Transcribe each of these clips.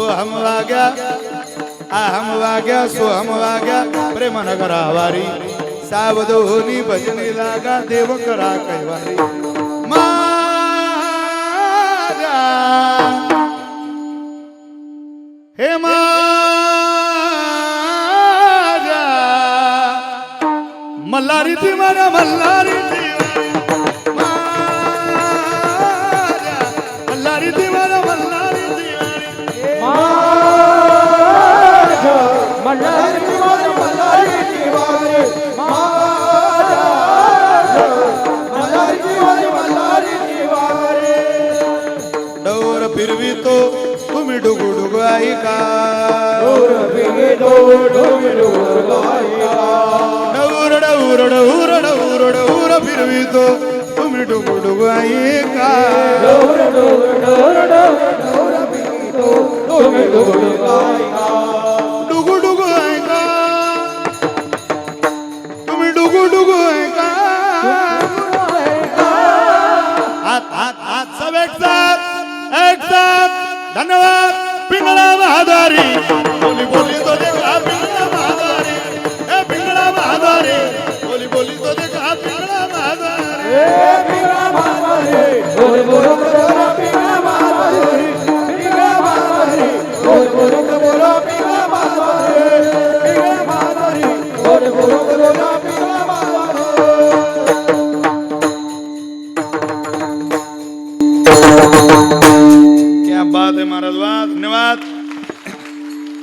सोहम वाग्या अहम वाग्या सोहम वाग्या प्रेम नगर वारी सावधोनी भजनी लागा देव करा कैवारी हे माझ्या मल्हारी ती माझ्या मल्हारी। डौर डौर डौर डौर तुम्ही डुगु डुगु ऐका डुगु डुगु ऐका तुम्ही डुगु डुगु ऐका हात हात हात सब एक साथ एक साथ. धन्यवाद. पिंगळा महादारी बोली बोली तो देखा पिंगळा महादारी ए पिंगळा महादारी बोली बोली तो देखा पिंगळा महादारी क्या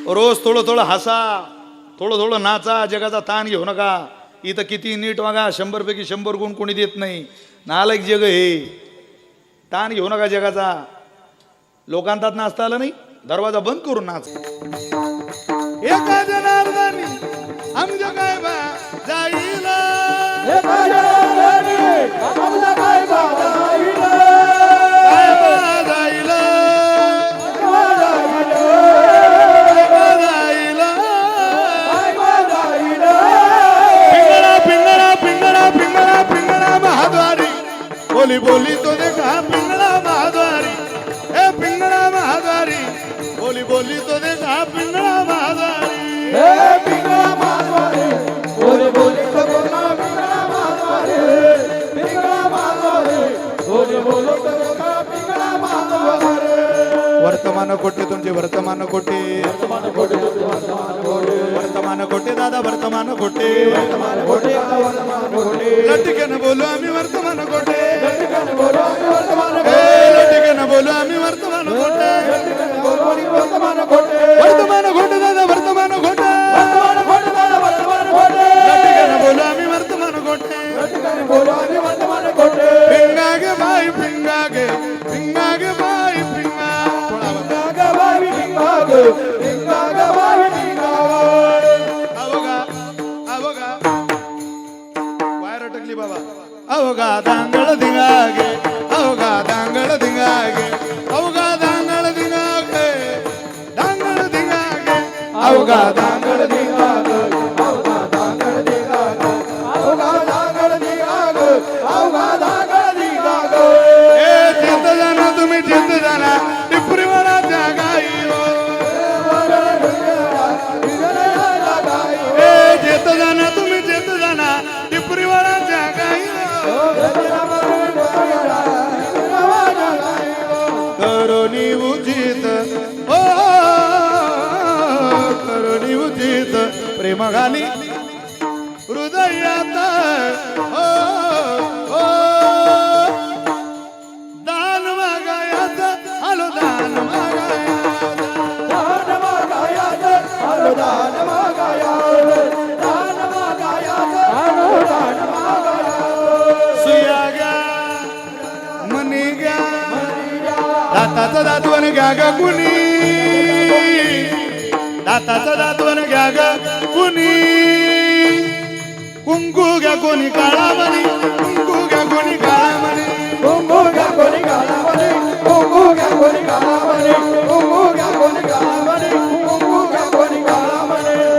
रोज थोडं थोडं हसा थोडं थोडं नाचा जगाचा ताण घेऊ नका. इथं किती नीट वागा शंभरपैकी शंभर गुण कोणी देत नाही. नालायक जग हे. ताण घेऊ नका जगाचा. लोकांतात नाचता आलं नाही दरवाजा बंद करून नाच. बोली बोली तो देखा पिंगळा महाद्वारी ए पिंगळा महाद्वारी बोली बोली तो देखा पिंगळा महाद्वारी वर्तमान कोटे तुमचे वर्तमान कोटे। वर्तमान कोटे दादा वर्तमान कोटे। लटकेनं बोलू आम्ही वर्तमान कोटे। अवघा अवघा वायर अटकली बाबा अवघा दांगळ धिंगागे अवघा दांगळ धिंगागे अवघा दांगळ धिंगागे दांगळ धिंगागे अवघा दांगळ घाली हृदयात ओ, ओ, दान मागायात आलो दान मागायात सुया घ्या मनी घ्या. दाताचा दातवन घ्या ग कुणी. दाताचा दातवन घ्या ग. कुणी? कुंकू घ्या कोणी काळा मनी कुंकू घ्या कोणी काळा मनी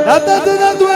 दाताचा दातवन घ्या ग